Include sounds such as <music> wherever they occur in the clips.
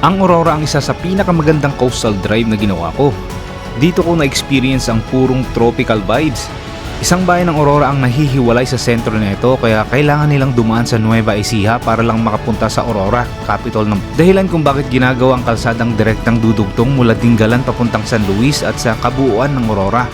Ang Aurora ang isa sa pinakamagandang coastal drive na ginawa ko. Dito ko na-experience ang purong tropical vibes. Isang bayan ng Aurora ang nahihiwalay sa sentro nito kaya kailangan nilang dumaan sa Nueva Ecija para lang makapunta sa Aurora, capital ng dahilan kung bakit ginagawa ang kalsadang direktang dudugtong mula Dingalan papuntang San Luis at sa kabuuan ng Aurora.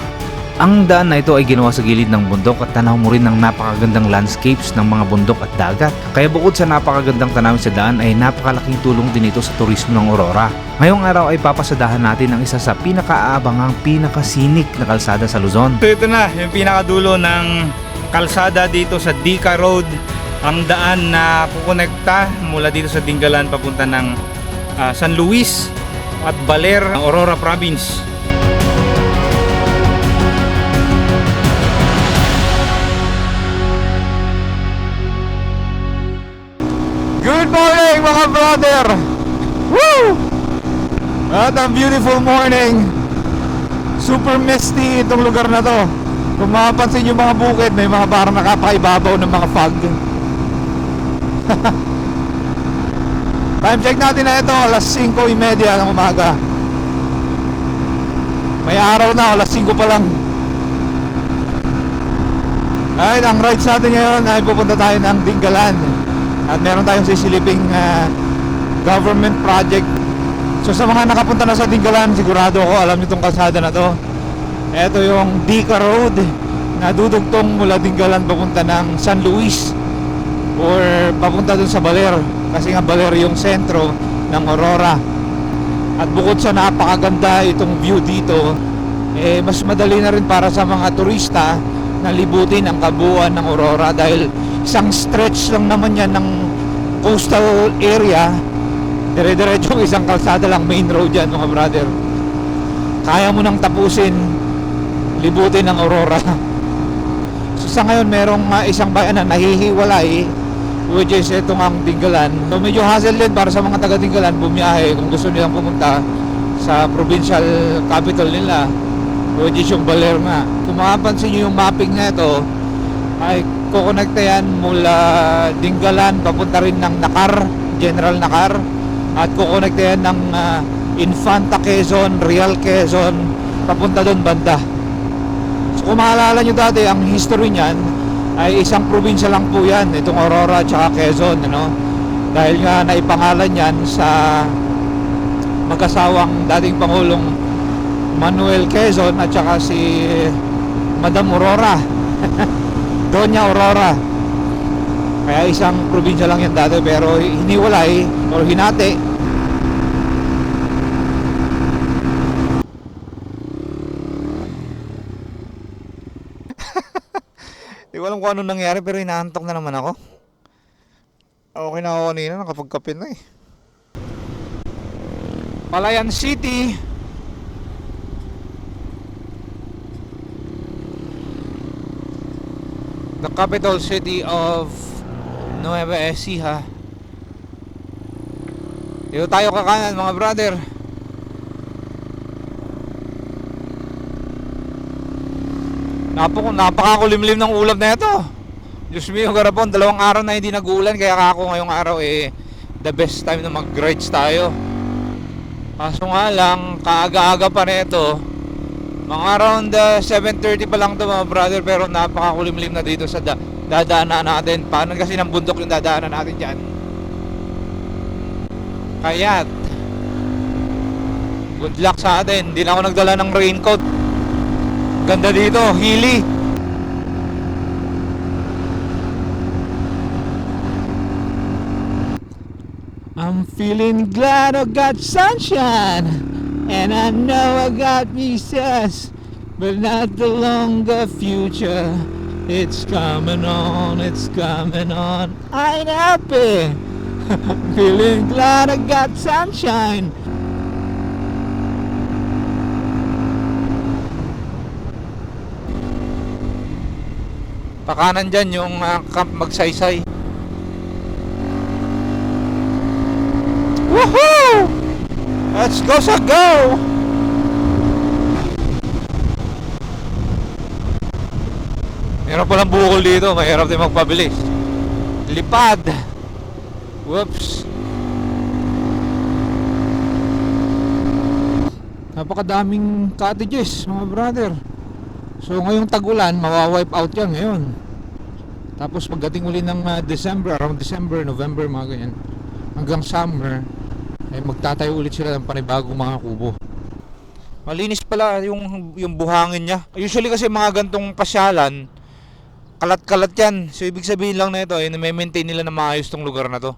Ang daan na ito ay ginawa sa gilid ng bundok at tanaw mo rin ng napakagandang landscapes ng mga bundok at dagat. Kaya bukod sa napakagandang tanawin sa daan ay napakalaking tulong din ito sa turismo ng Aurora. Ngayong araw ay papasadahan natin ang isa sa pinakaabangang pinakasinik na kalsada sa Luzon. Ito na, yung pinakadulo ng kalsada dito sa Dika Road. Ang daan na kukonekta mula dito sa Dingalan papunta ng ah, San Luis at Baler, Aurora Province. Mga brother! Woo! At ang beautiful morning. Super misty itong lugar na to. Kung mapapansin yung mga bukid, may mga parang nakapaibabaw ng mga fog. <laughs> Time check natin na ito, alas 5.30 ng umaga. May araw na, alas 5 pa lang. Ay, ang rides natin ngayon ay pupunta tayo ng Dingalan. At meron tayong sisiliping ah, government project. So sa mga nakapunta na sa Dingalan, sigurado ako alam niyo itong kalsada na to. Ito yung Dika Road na dudugtong mula Dingalan papunta ng San Luis or papunta dun sa Baler kasi nga Baler yung sentro ng Aurora. At bukod sa napakaganda itong view dito, eh mas madali na rin para sa mga turista na libutin ang kabuuan ng Aurora dahil isang stretch lang naman yan ng coastal area. Dire-diretso isang kalsada lang main road yan mga brother. Kaya mo nang tapusin. Libutin ang Aurora. <laughs> So, sa ngayon merong uh, isang bayan na nahihiwalay which is itong ang Dingalan. So medyo hassle din para sa mga taga Dingalan bumiyahe kung gusto nilang pumunta sa provincial capital nila which is yung Baler nga kung makapansin nyo yung mapping na ito ay kukonekta yan mula Dingalan papunta rin ng Nakar General Nakar at kukonekta yan ng ah, Infanta Quezon Real Quezon papunta doon banda so kung maalala nyo dati ang history niyan ay isang probinsya lang po yan itong Aurora at Quezon ano? dahil nga naipangalan yan sa magkasawang dating Pangulong Manuel Quezon at saka si Madam Aurora <laughs> Doña Aurora. Kaya isang probinsya lang yan dati pero hiniwalay or hinati. <laughs> Di ko alam kung ano nangyari pero inaantok na naman ako. Okay na ako kanina nakapagkape na eh. Palayan City the capital city of Nueva Ecija. Dito tayo kakanan mga brother. Napako, napakakulimlim ng ulap na ito. Diyos mio, garapon, dalawang araw na hindi nag-uulan kaya ako ngayong araw eh the best time na mag-rides tayo. Kaso nga lang, kaaga-aga pa nito. Mga around uh, 7.30 pa lang to mga brother pero napakakulimlim na dito sa da dadaanan natin. Paano kasi ng bundok yung dadaanan natin dyan? Kaya't good luck sa atin. Hindi na ako nagdala ng raincoat. Ganda dito, hilly. I'm feeling glad I got sunshine And I know I got recess But not the longer future. It's coming on, it's coming on. I'm happy. <laughs> Feeling glad I got sunshine. Pakanan dyan yung uh, Camp Magsaysay Woohoo! Let's go sa go! Meron palang bukol dito, mahirap din magpabilis. Lipad! Whoops! Napakadaming cottages, mga brother. So ngayong tag-ulan, mawawipe out yan ngayon. Tapos pagdating uli ng ah, December, around December, November, mga ganyan, hanggang summer, ay magtatayo ulit sila ng panibagong mga kubo. Malinis pala yung, yung buhangin niya. Usually kasi mga gantong pasyalan, kalat-kalat yan. So ibig sabihin lang na ito, ay na-maintain nila na maayos tong lugar na to.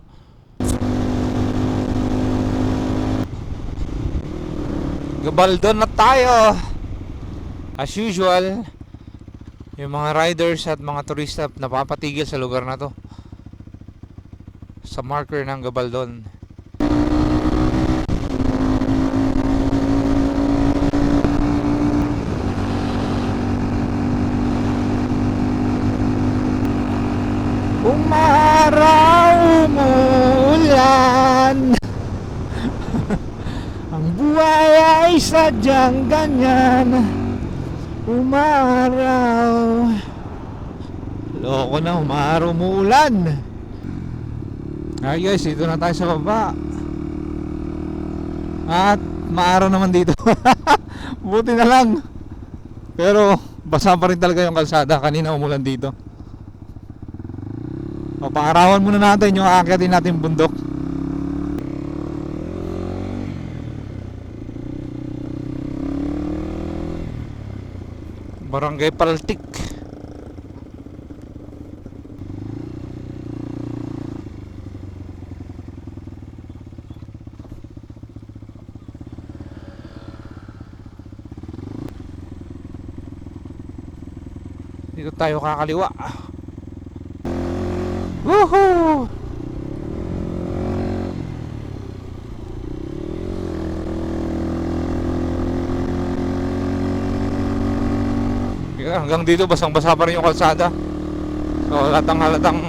Gabaldon na tayo! As usual, yung mga riders at mga turista napapatigil sa lugar na to. Sa marker ng Gabaldon. Umaraw, umuulan Ang buhay ay sadyang ganyan. Umaraw. Loko na, umaraw, umuulan Ay guys, dito na tayo sa baba. At maaraw naman dito. <laughs> Buti na lang. Pero basa pa rin talaga yung kalsada. Kanina umulan dito. O, pangarawan muna natin yung aakyatin natin bundok. Barangay Paltik. Dito tayo kakaliwa. Woohoo! Kaya Hanggang dito basang-basa pa rin yung kalsada. So halatang halatang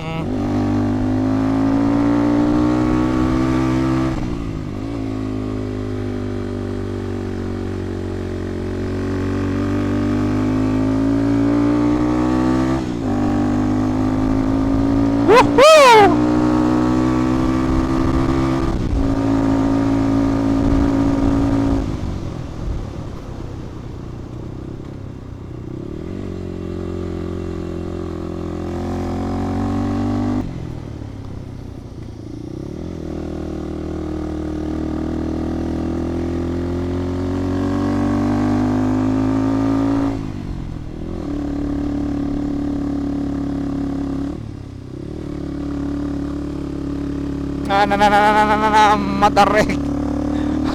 na na na na na na na matarek.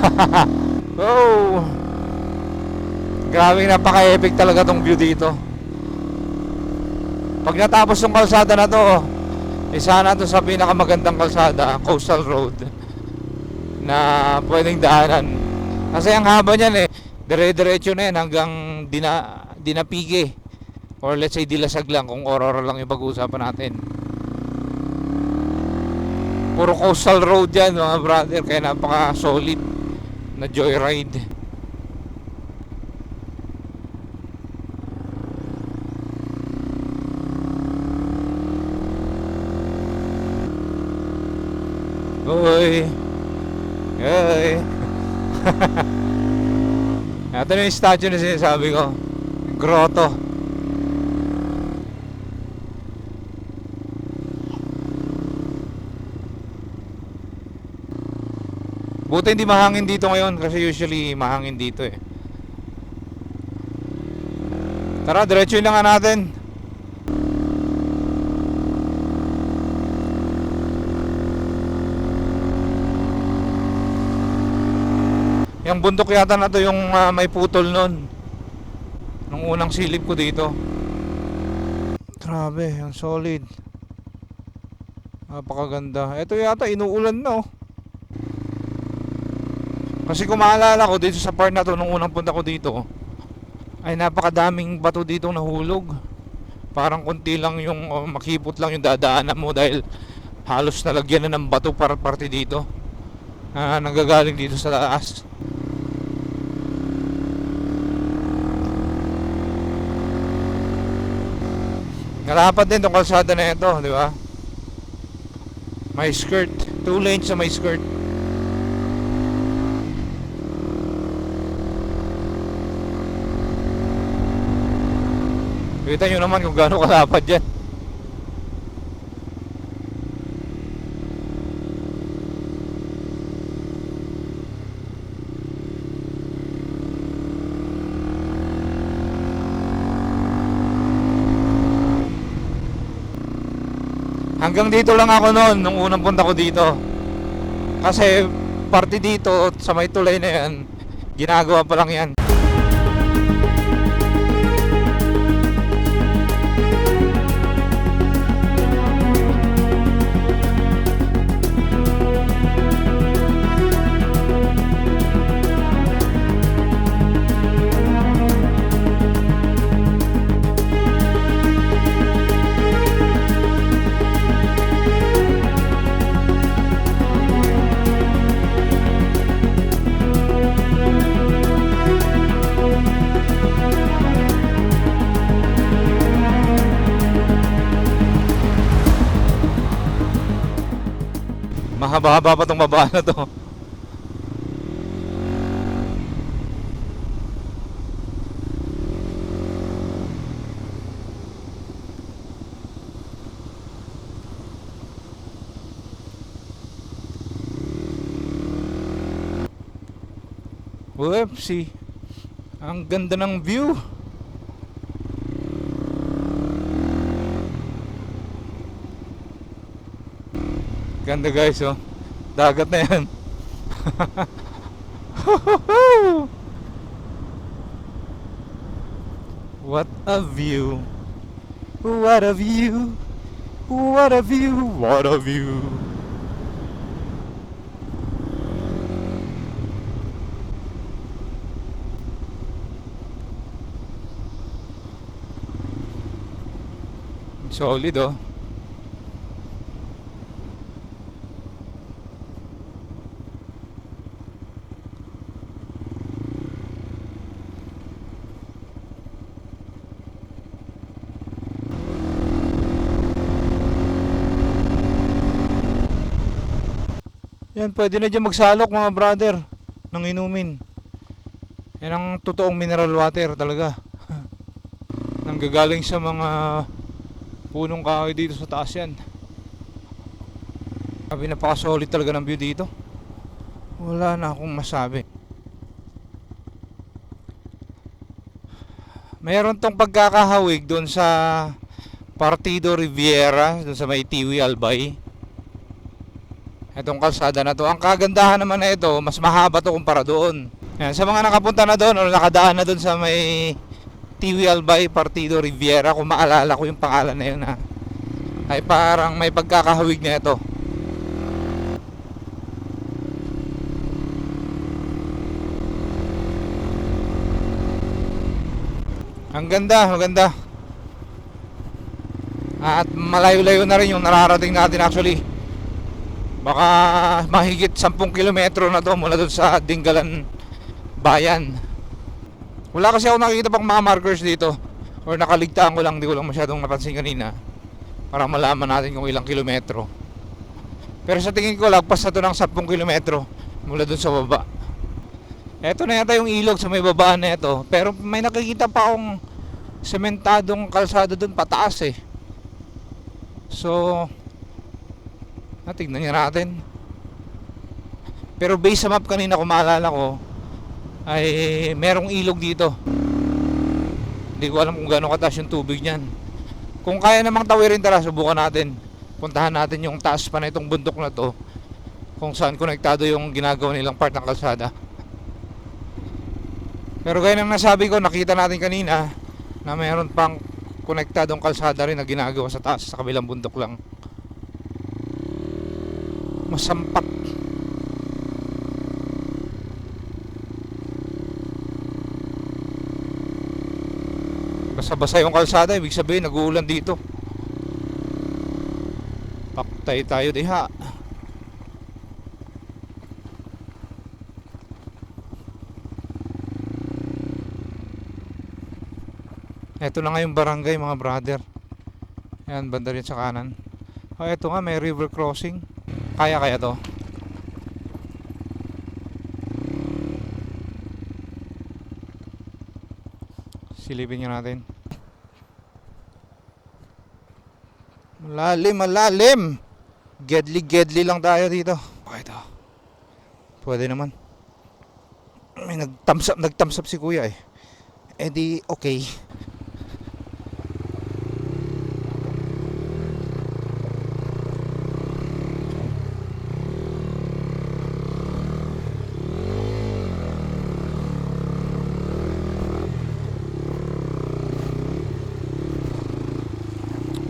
<laughs> oh. Grabe napaka-epic talaga tong view dito. Pag natapos yung kalsada na to, oh, eh, isa na to sa pinakamagandang kalsada, Coastal Road <laughs> na pwedeng daanan. Kasi ang haba niyan eh, dire-diretso na yan hanggang dina, dinapige or let's say dilasag lang kung aurora lang yung pag-uusapan natin. Puro coastal road yan mga brother. Kaya napaka solid Na joyride. Uy Uy Ito na yung statue na sinasabi ko. Grotto Buti hindi mahangin dito ngayon kasi usually mahangin dito eh. Tara, diretso na natin. Yung bundok yata na to yung ah, may putol nun. Nung unang silip ko dito. Grabe, ang solid. Napakaganda. Ito yata inuulan na oh. Kasi kung maalala ko dito sa part na to nung unang punta ko dito ay napakadaming bato dito nahulog. Parang konti lang yung oh, makipot lang yung dadaanan mo dahil halos nalagyan na ng bato para parte dito. Ah, nanggagaling dito sa taas. Narapat din tong kalsada na ito, di ba? May skirt. Two lanes sa may skirt. Kita nyo naman kung gaano kalapad yan. Hanggang dito lang ako noon nung unang punta ko dito. Kasi parte dito sa may tulay na yan, ginagawa pa lang yan. Mahaba-haba pa tong baba na to. Whoopsie. Ang ganda ng view. Ganda guys oh. Dagat na yan. <laughs> What a view. What a view. What a view. What a view. Solid oh. Pwede na dyan magsalok mga brother ng inumin. Yan ang totoong mineral water talaga. <laughs> Nanggagaling sa mga punong kahoy dito sa taas yan. Sabi napaka-solid talaga ng view dito. Wala na akong masabi. Meron tong pagkakahawig doon sa Partido Riviera, doon sa may Tiwi Albay. Itong kalsada na to. Ang kagandahan naman na ito, mas mahaba to kumpara doon. Yan, sa mga nakapunta na doon o nakadaan na doon sa may Tiwi Albay Partido Riviera, kung maalala ko yung pangalan na yun ha, ay parang may pagkakahawig na ito. Ang ganda, maganda. At malayo-layo na rin yung nararating natin actually. Baka mahigit 10 kilometro na to mula doon sa Dingalan Bayan. Wala kasi ako nakikita pang mga markers dito. Or nakaligtaan ko lang, di ko lang masyadong napansin kanina. Para malaman natin kung ilang kilometro. Pero sa tingin ko, lagpas na to ng 10 kilometro mula doon sa baba. Eto na yata yung ilog sa may babaan na ito. Pero may nakikita pa akong sementadong kalsada doon pataas eh. So, Ah, tignan nga natin. Pero base sa map kanina kung maalala ko, ay merong ilog dito. Hindi ko alam kung gaano kataas yung tubig niyan. Kung kaya namang tawirin tara, subukan natin. Puntahan natin yung taas pa na itong bundok na to. Kung saan konektado yung ginagawa nilang part ng kalsada. Pero gaya ng nasabi ko, nakita natin kanina na mayroon pang konektadong kalsada rin na ginagawa sa taas, sa kabilang bundok lang masampak. Basa-basa yung kalsada ibig sabihin nag-uulan dito. Paktay tayo diha. Ito na nga yung barangay mga brother. Ayan banda rin sa kanan. Oh, ito nga may river crossing kaya kaya to? Silipin nyo natin. Malalim, malalim. Gedli, gedli lang tayo dito. Okay to. Pwede naman. May nag-thumbs up si kuya eh. Eh okay.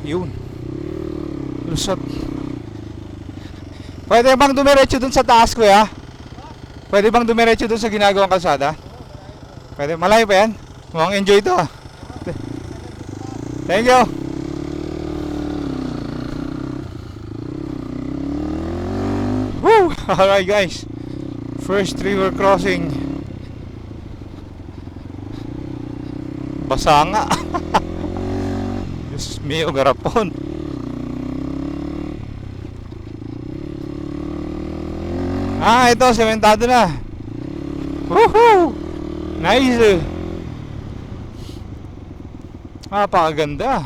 Yun. Lusot. Pwede bang dumiretso dun sa taas ko ya? Pwede bang dumiretso dun sa ginagawang kalsada? Pwede, malayo pa yan? Mukhang enjoy to ah. Thank you. Woo! <laughs> Alright guys. First river crossing. Basa nga. <laughs> Mio, garapon. Ah, ito, sementado na. Woohoo! Nice! Napakaganda.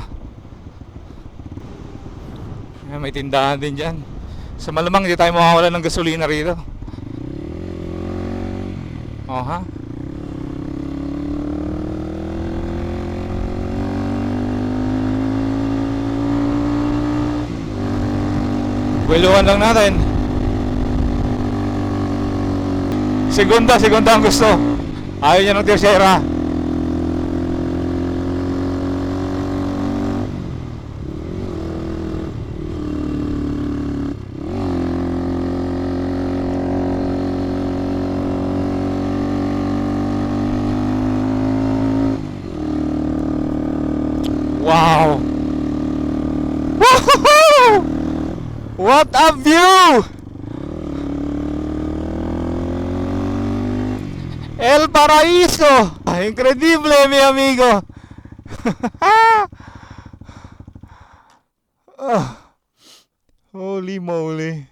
Ah, may tindahan din dyan. Sa malamang, hindi tayo mawawala ng gasolina rito. Oh, ha? Wiluan lang natin. Segunda, segunda ang gusto. Ayaw niya ng tercera. Ah, Increíble, mi amigo! <laughs> Ah, holy moly!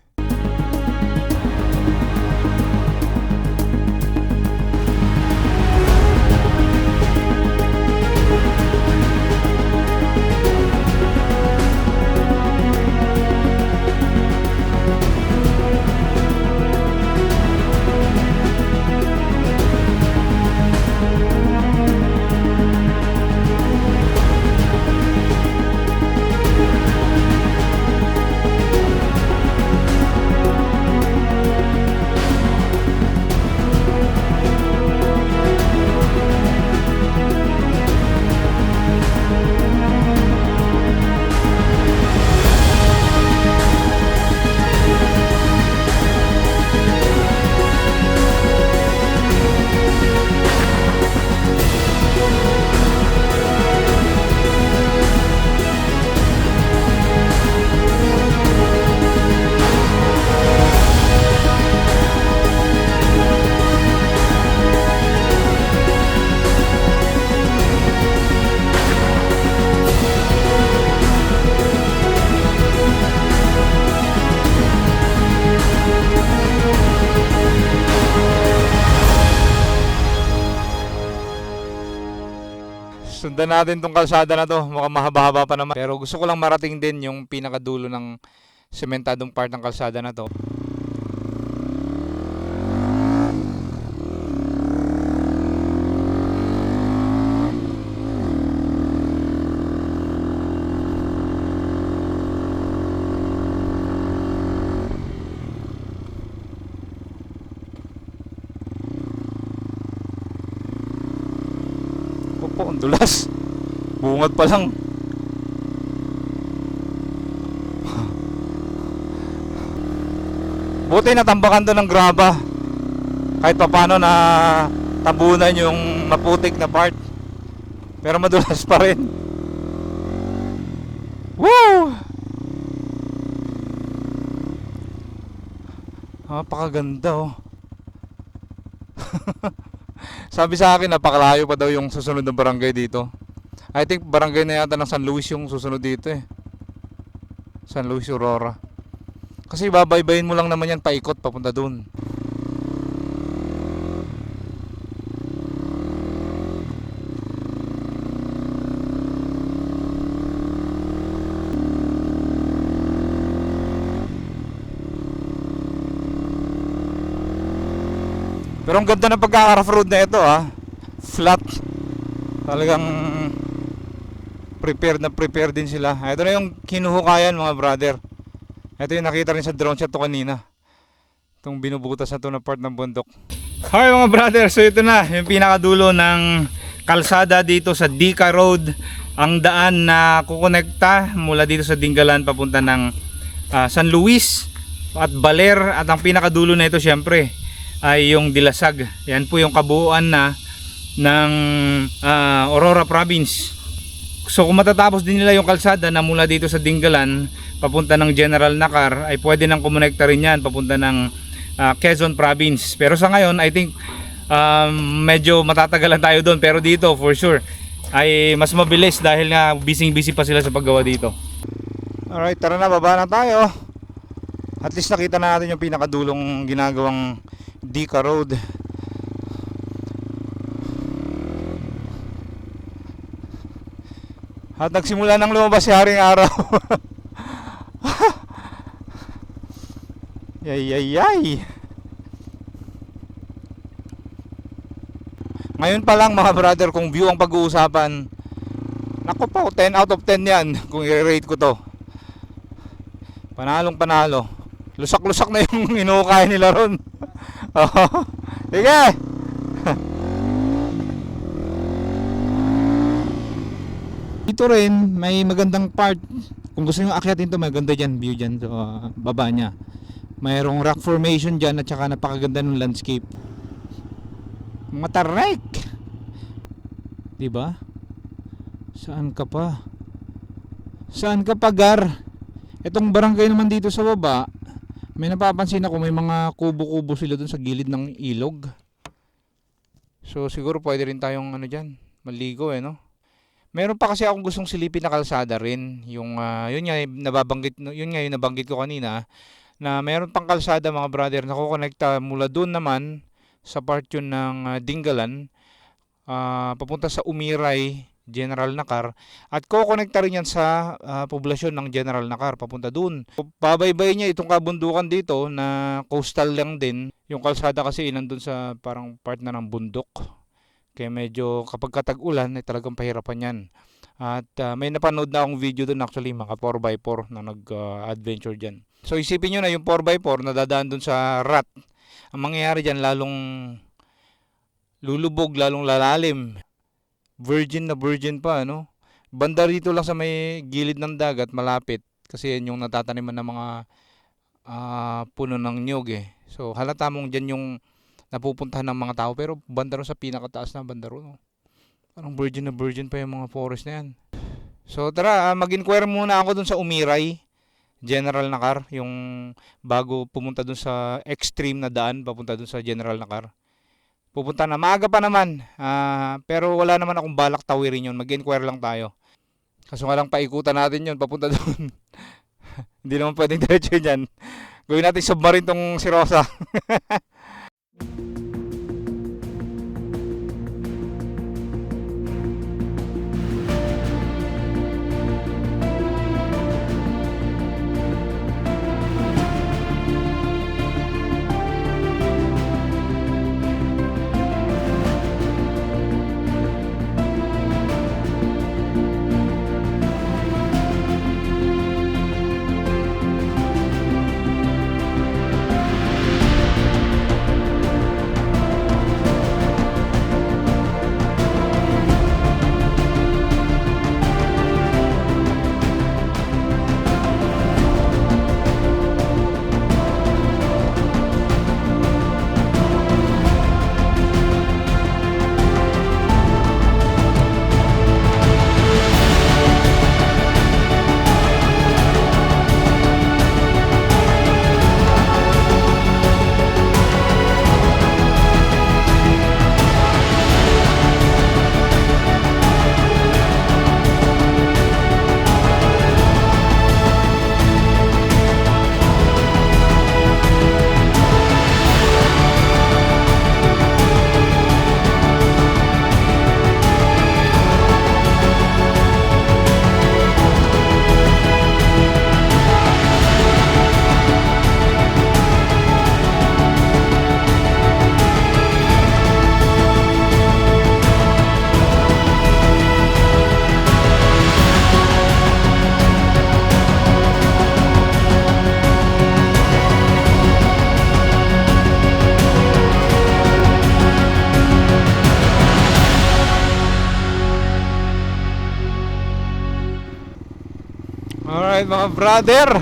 Sundan natin tong kalsada na to. Mukhang mahaba-haba pa naman. Pero gusto ko lang marating din yung pinakadulo ng sementadong part ng kalsada na to. Opo, ang dulas. Bungad pa lang. Buti natambakan to ng graba. Kahit papano na tabunan yung maputik na part. Pero madulas pa rin. Woo! Napakaganda oh. Sabi sa akin, napakalayo pa daw yung susunod na barangay dito. I think barangay na yata ng San Luis yung susunod dito eh. San Luis Aurora. Kasi babaybayin mo lang naman yan paikot papunta dun. Pero ang ganda ng pagkaka-rough road na ito ah. Flat. Talagang prepared na prepared din sila. Ito na yung kinuhukayan mga brother. Ito yung nakita rin sa drone shot to kanina. Itong binubutas na to na part ng bundok. Okay mga brother, so ito na yung pinakadulo ng kalsada dito sa Dika Road. Ang daan na kukonekta mula dito sa Dingalan papunta ng ah, San Luis at Baler. At ang pinakadulo na ito syempre ay yung Dilasag. Yan po yung kabuuan na ng ah, Aurora Province. So kung matatapos din nila yung kalsada na mula dito sa Dingalan papunta ng General Nakar ay pwede nang kumonekta rin yan papunta ng ah, Quezon Province. Pero sa ngayon I think um, medyo matatagalan tayo doon pero dito for sure ay mas mabilis dahil nga busy busy pa sila sa paggawa dito. Alright, tara na, baba na tayo. At least nakita na natin yung pinakadulong ginagawang Dika Road. At nagsimula nang lumabas si Haring Araw. <laughs> yay, yay, yay. Ngayon pa lang mga brother, kung view ang pag-uusapan, Nako po, 10 out of 10 yan kung i-rate ko to. Panalong panalo. Lusak-lusak na yung <laughs> inuukay nila ron. <laughs> Oo. Sige! <laughs> Dito rin, may magandang part. Kung gusto nyo akyatin to, maganda dyan, view dyan sa uh, baba niya. Mayroong rock formation dyan at saka napakaganda ng landscape. Matarek! Diba? Saan ka pa? Saan ka pa, Gar? Itong barangay naman dito sa baba, may napapansin ako may mga kubo-kubo sila dun sa gilid ng ilog. So siguro pwede rin tayong ano diyan, maligo eh no. Meron pa kasi akong gustong silipin na kalsada rin, yung ah, yun nga yung nababanggit yun nga yung nabanggit ko kanina na meron pang kalsada mga brother na kukonekta mula doon naman sa part yun ng ah, Dingalan ah, papunta sa Umiray General Nakar at kokonekta rin yan sa ah, poblasyon ng General Nakar papunta dun. Pabaybay niya itong kabundukan dito na coastal lang din. Yung kalsada kasi nandun sa parang part na ng bundok. Kaya medyo kapag katag-ulan ay talagang pahirapan yan. At ah, may napanood na akong video dun actually mga 4x4 na nag-adventure dyan. So isipin nyo na yung 4x4 na dadaan dun sa rat. Ang mangyayari dyan lalong lulubog, lalong lalalim virgin na virgin pa ano? Banda rito lang sa may gilid ng dagat malapit. Kasi yan yung natataniman ng mga ah, puno ng nyog eh. So halata mong dyan yung napupuntahan ng mga tao pero banda sa pinakataas na banda ron parang virgin na virgin pa yung mga forest na yan. So tara ah, mag-inquire muna ako dun sa Umiray General Nakar yung bago pumunta dun sa extreme na daan papunta dun sa General Nakar pupunta na. Maaga pa naman. Ah, pero wala naman akong balak tawirin yun. Mag-inquire lang tayo. Kaso nga lang paikutan natin yun papunta <laughs> doon. Hindi naman pwedeng diretso yan. Gawin natin submarine tong si Rosa. <laughs> brother.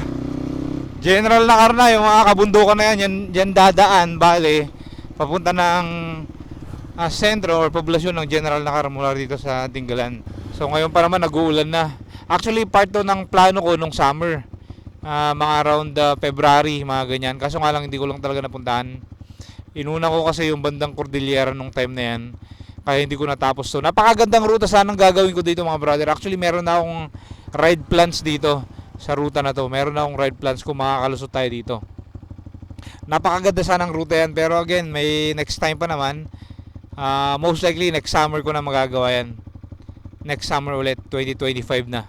General na karna yung mga kabundukan na yan, yan, yan dadaan, bale, papunta ng ah, sentro or poblasyon ng General Nakar mula dito sa Dingalan. So ngayon pa naman nag-uulan na. Actually part to ng plano ko nung summer. Ah, mga around ah, February, mga ganyan. Kaso nga lang hindi ko lang talaga napuntahan. Inuna ko kasi yung bandang Cordillera nung time na yan. Kaya hindi ko natapos to. Napakagandang ruta sanang gagawin ko dito mga brother. Actually meron na akong ride plans dito sa ruta na to. Meron na akong ride plans kung makakalusot tayo dito. Napakaganda sanang ruta yan. Pero again, may next time pa naman. Ah, most likely next summer ko na magagawa yan. Next summer ulit, 2025 na.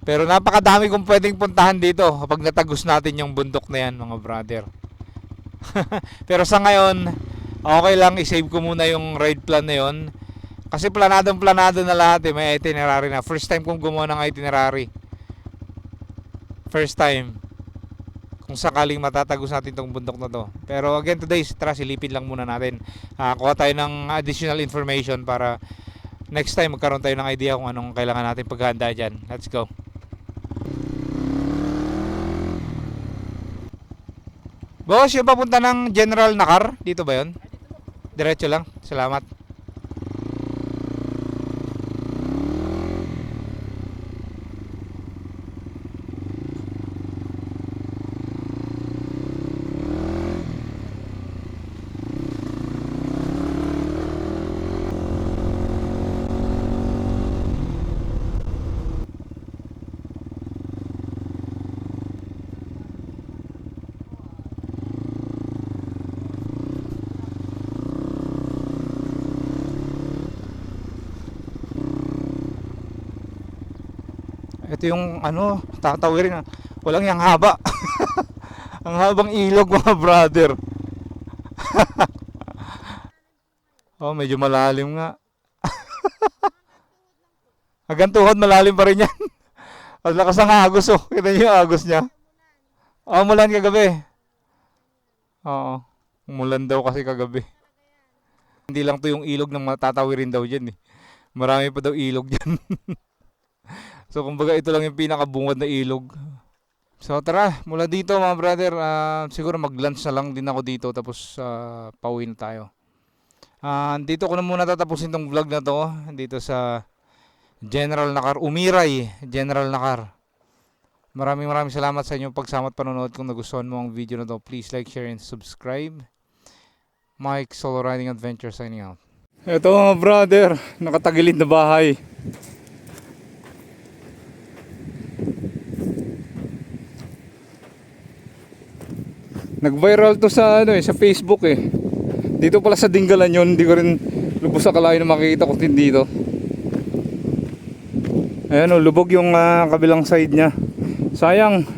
Pero napakadami kong pwedeng puntahan dito kapag natagos natin yung bundok na yan mga brother. <laughs> Pero sa ngayon, okay lang i-save ko muna yung ride plan na yon. Kasi planadong planado na lahat eh, may itinerary na. First time kong gumawa ng itinerary. First time. Kung sakaling matatagos natin tong bundok na to. Pero again today, tara silipin lang muna natin. Ah, kuha tayo ng additional information para next time magkaroon tayo ng idea kung anong kailangan natin paghahanda dyan. Let's go. Boss, yung papunta ng General Nakar, dito ba yun? Diretso lang. Salamat. Ito yung ano, tatawirin. Walang yung haba. <laughs> Ang habang ilog mga brother. <laughs> oh, medyo malalim nga. <laughs> Hanggang tuhod malalim pa rin yan. Ang lakas ng agos oh. Kita niyo yung agos niya. Oh, mulan kagabi. Oo. Umulan daw kasi kagabi. Hindi lang to yung ilog ng matatawirin daw dyan eh. Marami pa daw ilog dyan. So kumbaga ito lang yung pinakabungad na ilog. So tara, mula dito mga brother, ah, siguro mag-lunch na lang din ako dito tapos uh, pauwi na tayo. Ah, dito ko na muna tatapusin tong vlog na to dito sa General Nakar, Umiray, General Nakar. Maraming maraming salamat sa inyong pagsama at panonood. Kung nagustuhan mo ang video na to, please like, share, and subscribe. Mike Solo Riding Adventure signing out. Ito mga brother, nakatagilid na bahay. Nag-viral to sa ano eh, sa Facebook eh. Dito pala sa Dingalan yun, hindi ko rin lubos akalain na makikita ko din dito. Ayan oh, lubog yung ah, kabilang side niya. Sayang,